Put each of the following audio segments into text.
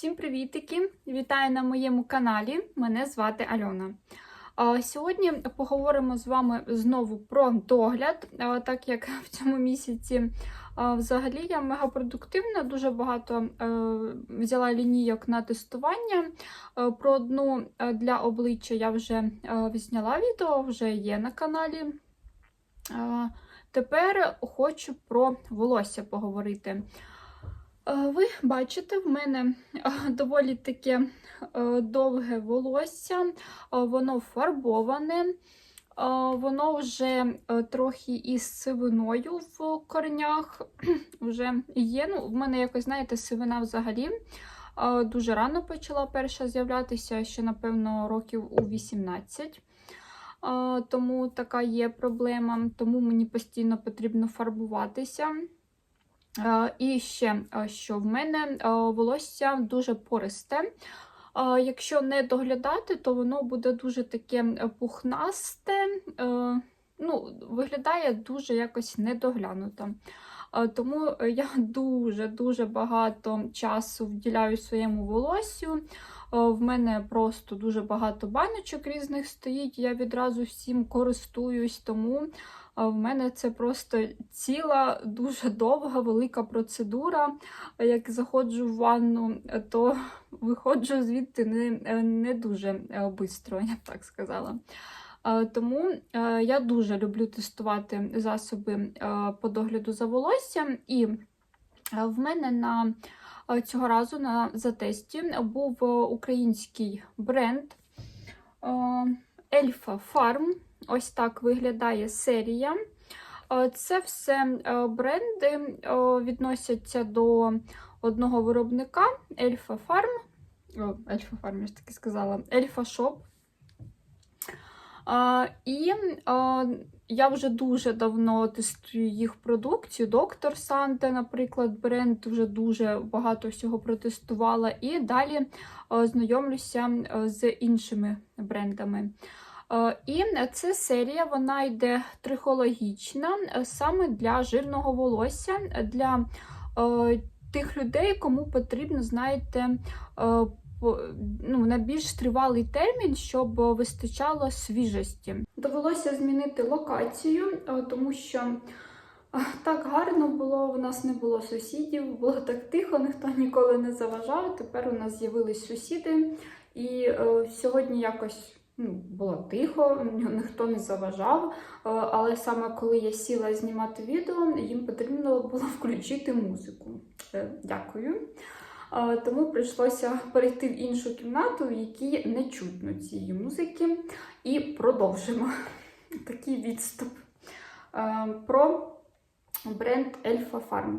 Всім привітики! Вітаю на моєму каналі. Мене звати Альона. Сьогодні поговоримо з вами знову про догляд, так як в цьому місяці взагалі я мегапродуктивна, дуже багато е, взяла лінійок на тестування. Е, Про одну е, для обличчя я вже зняла відео, вже є на каналі. Тепер хочу про волосся поговорити. Е, Ви бачите, в мене е, доволі таке е, довге волосся, воно фарбоване, воно вже трохи із сивиною в коренях вже є. Ну, в мене якось, знаєте, сивина взагалі дуже рано почала перша з'являтися, ще, напевно, років у 18. Е, Тому така є проблема, тому мені постійно потрібно фарбуватися. Е, І ще, е, що в мене е, волосся дуже пористе. Якщо не доглядати, то воно буде дуже таке пухнасте, ну, виглядає дуже якось недоглянуто. Тому я дуже-дуже багато часу вділяю своєму волоссю. Е, В мене просто дуже багато баночок різних стоїть, я відразу всім користуюсь, тому в мене це просто ціла, дуже довга, велика процедура. Як заходжу в ванну, то виходжу звідти не, не дуже швидко, я б так сказала. Тому е, я дуже люблю тестувати засоби е, по догляду за волоссям. І е, в мене на е, цього разу на затесті був е, український бренд е, Elfa Farm. Ось так виглядає серія. Е, Це все е, бренди е, відносяться до одного виробника Farm. О, Elfa Farm, я ж таки сказала, Elfa Shop. Е, І я вже дуже давно тестую їх продукцію. Доктор Санте, наприклад, бренд вже дуже багато всього протестувала. І далі знайомлюся з іншими брендами. Е, І ця серія вона йде трихологічна е, саме для жирного волосся, для е, тих людей, кому потрібно, знаєте, ну, на більш тривалий термін, щоб вистачало свіжості. Довелося змінити локацію, тому що так гарно було, у нас не було сусідів, було так тихо, ніхто ніколи не заважав. Тепер у нас з'явились сусіди, і сьогодні якось було тихо, ніхто не заважав. Е, Але саме коли я сіла знімати відео, їм потрібно було включити музику. Е, Дякую. Е, Тому прийшлося перейти в іншу кімнату, в якій не чутно цієї музики. І продовжимо такий відступ про бренд Elfa Farm.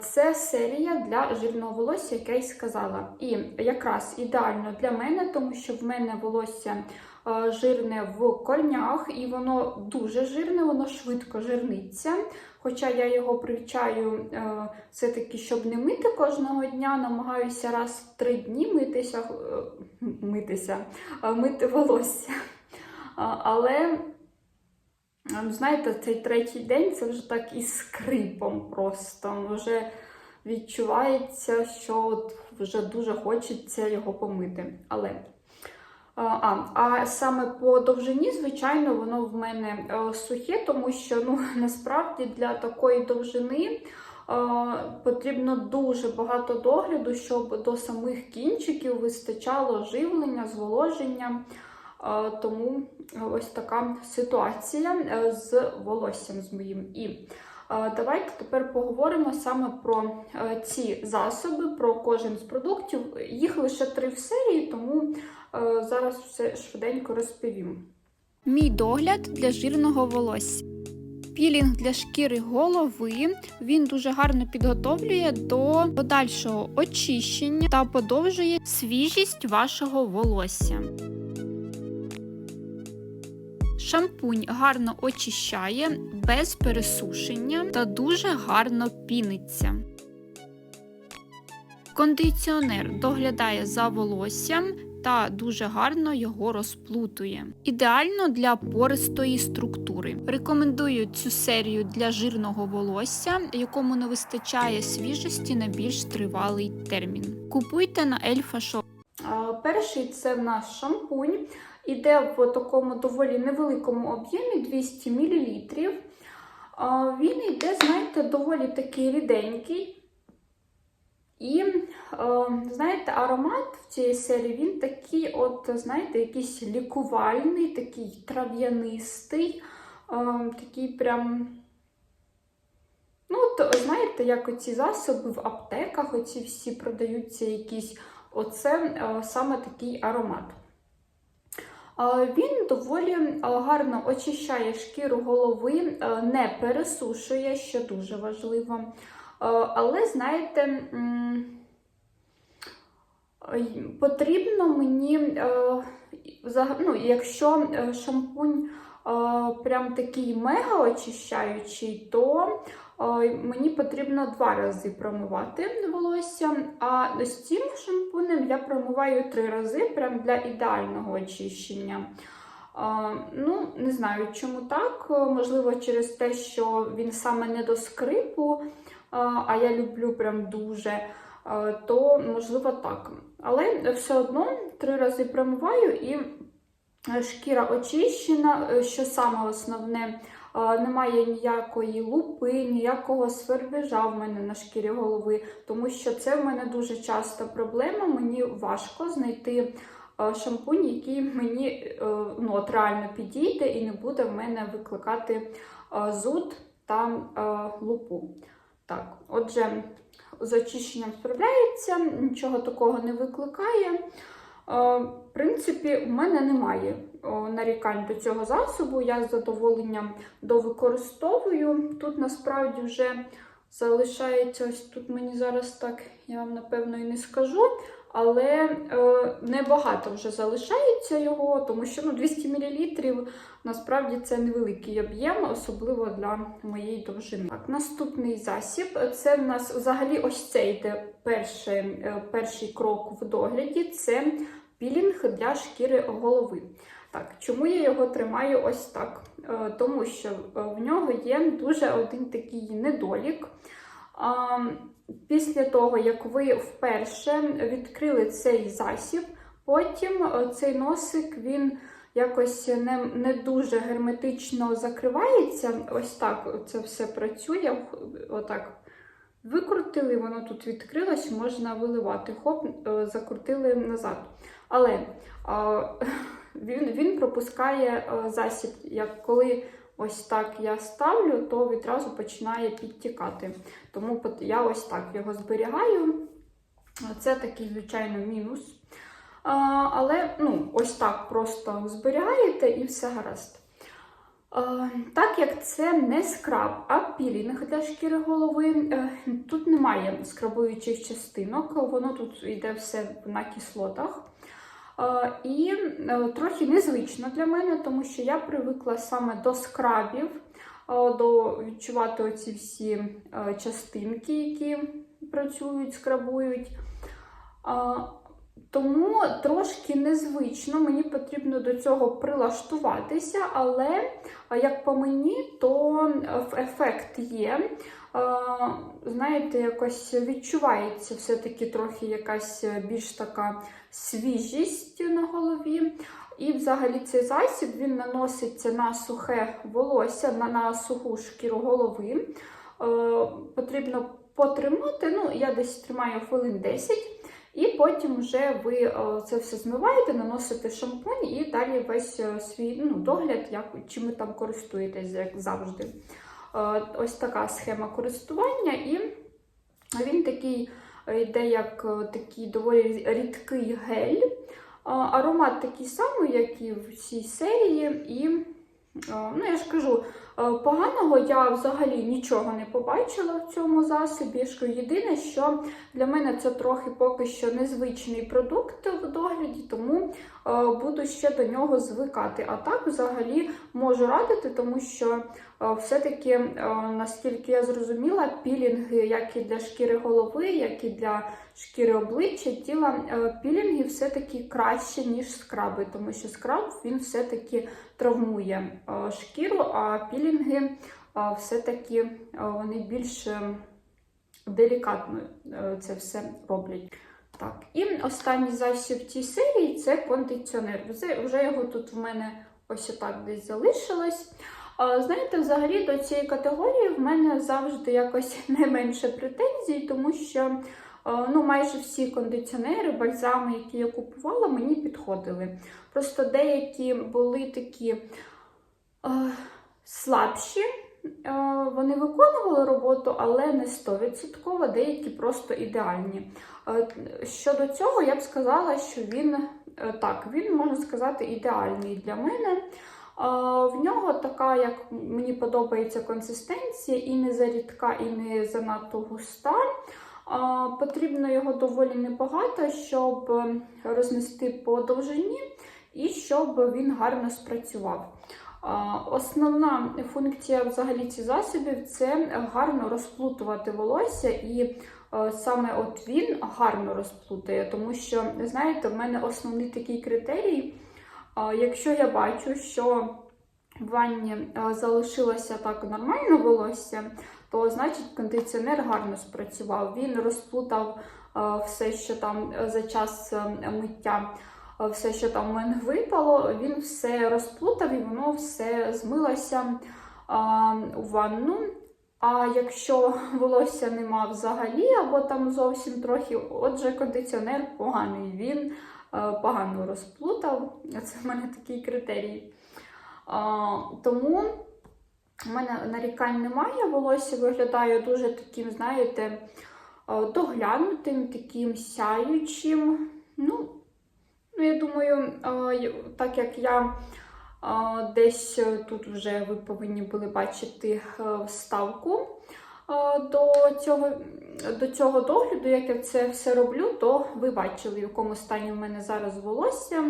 Це серія для жирного волосся, як я й сказала. І якраз ідеально для мене, тому що в мене волосся е, жирне в корнях, і воно дуже жирне, воно швидко жирниться. Хоча я його привчаю е, все-таки, щоб не мити кожного дня, намагаюся раз в три дні митися, е, митися, мити волосся. Але Знаєте, цей третій день це вже так із скрипом просто. Вже відчувається, що от вже дуже хочеться його помити. Але а, а саме по довжині, звичайно, воно в мене е, сухе, тому що ну, насправді для такої довжини е, потрібно дуже багато догляду, щоб до самих кінчиків вистачало живлення, зволоження. Тому ось така ситуація е, з волоссям з моїм. І давайте тепер поговоримо саме про е, ці засоби, про кожен з продуктів. Їх лише три в серії, тому е, зараз все швиденько розповім. Мій догляд для жирного волосся. Пілінг для шкіри голови він дуже гарно підготовлює до подальшого очищення та подовжує свіжість вашого волосся. Шампунь гарно очищає без пересушення та дуже гарно піниться. Кондиціонер доглядає за волоссям та дуже гарно його розплутує. Ідеально для пористої структури. Рекомендую цю серію для жирного волосся, якому не вистачає свіжості на більш тривалий термін. Купуйте на Ельфа Шоп. А, Перший це в нас шампунь. Іде в такому доволі невеликому об'ємі 200 мл. Він йде, знаєте, доволі такий ріденький. І, знаєте, аромат в цій серії він такий, от, знаєте, якийсь лікувальний, такий трав'янистий, такий прям. Ну, от, знаєте, як оці засоби в аптеках, оці всі продаються якісь. Оце саме такий аромат. Він доволі гарно очищає шкіру голови, не пересушує, що дуже важливо. Але, знаєте, потрібно мені, ну, якщо е, шампунь прям такий мега очищаючий, то е, мені потрібно два рази промивати волосся. А з цим шампунем я промиваю три рази прям для ідеального очищення. Е, Ну, не знаю, чому так. Е, Можливо, через те, що він саме не до скрипу, е, а я люблю прям дуже, е, то можливо так. Але все одно три рази промиваю і е, шкіра очищена, е, що саме основне. е, Немає ніякої лупи, ніякого свербежа в мене на шкірі голови, тому що це в мене дуже часто проблема. Мені важко знайти е, шампунь, який мені е, ну, от реально підійде і не буде в мене викликати е, зуд та е, лупу. Так, отже, з очищенням справляється, нічого такого не викликає. Е, В принципі, у мене немає нарікань до цього засобу. Я з задоволенням довикористовую. Тут насправді вже залишається ось тут мені зараз так, я вам напевно і не скажу. Але е, небагато вже залишається його, тому що ну, 200 мл насправді це невеликий об'єм, особливо для моєї довжини. Так, наступний засіб це в нас взагалі ось цей йде перший, е, перший крок в догляді це пілінг для шкіри голови. Так, чому я його тримаю ось так? Е, Тому що е, в нього є дуже один такий недолік. Після того, як ви вперше відкрили цей засіб, потім е, цей носик він якось не, не дуже герметично закривається. Ось так це все працює. Отак викрутили, воно тут відкрилось, можна виливати. Хоп, закрутили назад. Але а, він, він пропускає засіб, як коли ось так я ставлю, то відразу починає підтікати. Тому я ось так його зберігаю. Це такий, звичайно, мінус. А, але ну, ось так просто зберігаєте і все гаразд. Так як це не скраб, а пілінг для шкіри голови, е, тут немає скрабуючих частинок, воно тут йде все на кислотах. Е, І е, трохи незвично для мене, тому що я привикла саме до скрабів, е, до відчувати оці всі частинки, які працюють, скрабують. Тому трошки незвично, мені потрібно до цього прилаштуватися, але як по мені, то ефект є. Знаєте, якось відчувається все-таки трохи якась е, більш така свіжість на голові. І взагалі цей засіб він наноситься на сухе волосся, на, на суху шкіру голови. Е, потрібно потримати, ну, я десь тримаю хвилин 10, і потім вже ви е, це все змиваєте, наносите шампунь і далі весь свій ну, догляд, як, чим ви там користуєтесь, як завжди. Е, ось така схема користування, і він такий е, йде як е, такий доволі рідкий гель. Аромат такий самий, як і в цій серії, і ну, я ж кажу, Поганого я взагалі нічого не побачила в цьому засобі. Єдине, що для мене це трохи поки що незвичний продукт в догляді, тому буду ще до нього звикати. А так, взагалі, можу радити, тому що все-таки, е, наскільки я зрозуміла, пілінги, як і для шкіри голови, як і для шкіри обличчя, тіла, е, пілінги все-таки краще, ніж скраби, тому що скраб він все-таки травмує е, шкіру, а пілінги е, все-таки е, вони більш е, делікатно е, це все роблять. Так, і останній засіб цій серії це кондиціонер. Вже його тут в мене ось отак десь залишилось. Знаєте, взагалі до цієї категорії в мене завжди якось найменше претензій, тому що ну, майже всі кондиціонери, бальзами, які я купувала, мені підходили. Просто деякі були такі е, слабші, е, вони виконували роботу, але не 100%, деякі просто ідеальні. Е, Щодо цього, я б сказала, що він е, так, він можна сказати ідеальний для мене. В нього така, як мені подобається, консистенція, і не зарідка, і не занадто густа. Потрібно його доволі небагато, щоб е, рознести по довжині і щоб він гарно спрацював. Основна функція взагалі цих засобів це гарно розплутувати волосся, і е, саме от він гарно розплутає, тому що, знаєте, в мене основний такий критерій. Якщо я бачу, що в ванні е, залишилося так нормально волосся, то значить кондиціонер гарно спрацював. Він розплутав е, все, що там е, за час миття, все, що там в мене випало, він все розплутав і воно все змилося у ванну. А якщо волосся нема взагалі, або там зовсім трохи, отже, кондиціонер поганий, він погано розплутав. Це в мене такий критерій. Тому в мене нарікань немає. Волосся виглядає дуже таким, знаєте, е, доглянутим, таким сяючим. Ну, ну я думаю, е, так як я е, десь е, тут вже ви повинні були бачити е, вставку е, до цього, до цього догляду, як я це все роблю, то ви бачили, в якому стані в мене зараз волосся.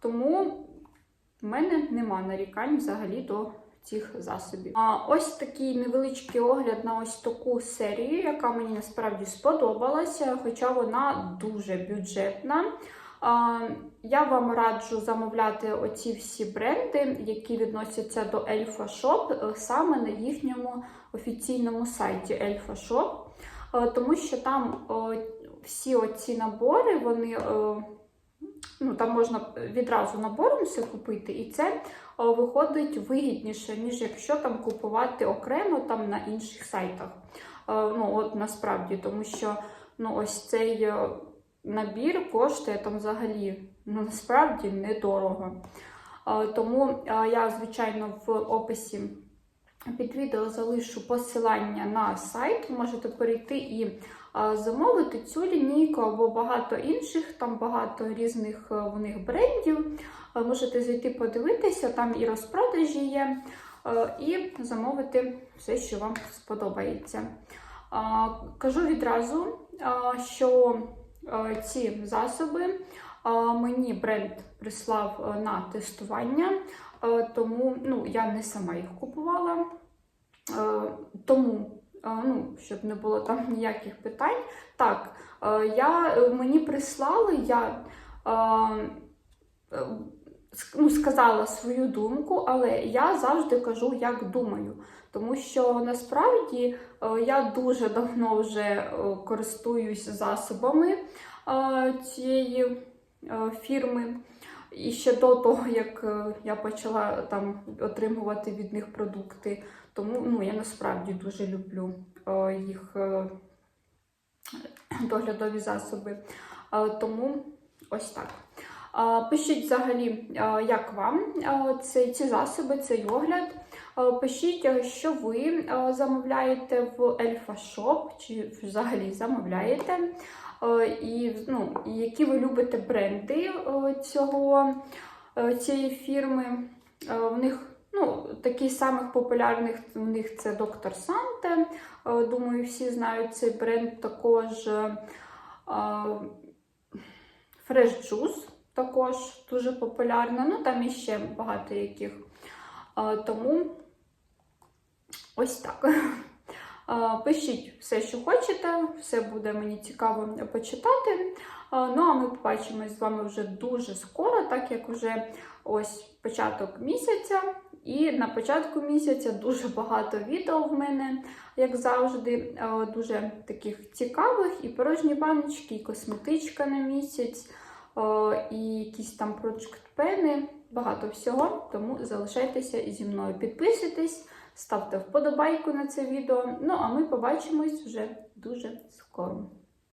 Тому в мене нема нарікань взагалі до цих засобів. А ось такий невеличкий огляд на ось таку серію, яка мені насправді сподобалася, хоча вона дуже бюджетна. Я вам раджу замовляти оці всі бренди, які відносяться до Elfa Shop, е, саме на їхньому офіційному сайті Elfa Shop, е, тому що там всі оці набори, вони е, ну, там можна відразу набором все купити, і це виходить вигідніше, ніж якщо там купувати окремо там на інших сайтах. Е, Ну, от насправді, тому що ну, ось цей е, набір коштує там взагалі ну, насправді недорого. Е, Тому е, я, звичайно, в описі під відео залишу посилання на сайт. Можете перейти і замовити цю лінійку або багато інших, там багато різних е, в них брендів. Е, Можете зайти подивитися, там і розпродажі є, е, і замовити все, що вам сподобається. Кажу відразу, що е, ці засоби мені бренд прислав е, на тестування, е, тому ну, я не сама їх купувала. Е, Тому е, ну, щоб не було там ніяких питань. Так, е, я, е, мені прислали, я е, е, ну, сказала свою думку, але я завжди кажу, як думаю. Тому що насправді е, я дуже давно вже е, користуюсь засобами е, цієї фірми. І ще до того, як я почала там отримувати від них продукти. Тому ну, я насправді дуже люблю їх доглядові засоби. Тому ось так. Пишіть взагалі, як вам ці, ці засоби, цей огляд. Е, Пишіть, е, що ви е, замовляєте в Shop, чи взагалі замовляєте. І, ну, які ви любите бренди цього, цієї фірми. В них Ну, такі з самих популярних в них це Доктор Санте. Думаю, всі знають цей бренд також. Fresh Juice також дуже популярна. Ну, там іще багато яких. Тому ось так. Е, Пишіть все, що хочете, все буде мені цікаво почитати. Е, Ну, а ми побачимось з вами вже дуже скоро, так як вже ось початок місяця. І на початку місяця дуже багато відео в мене, як завжди, е, дуже таких цікавих і порожні баночки, і косметичка на місяць, і якісь там project пени, багато всього. Тому залишайтеся зі мною. Підписуйтесь, ставте вподобайку на це відео. Ну а ми побачимось вже дуже скоро.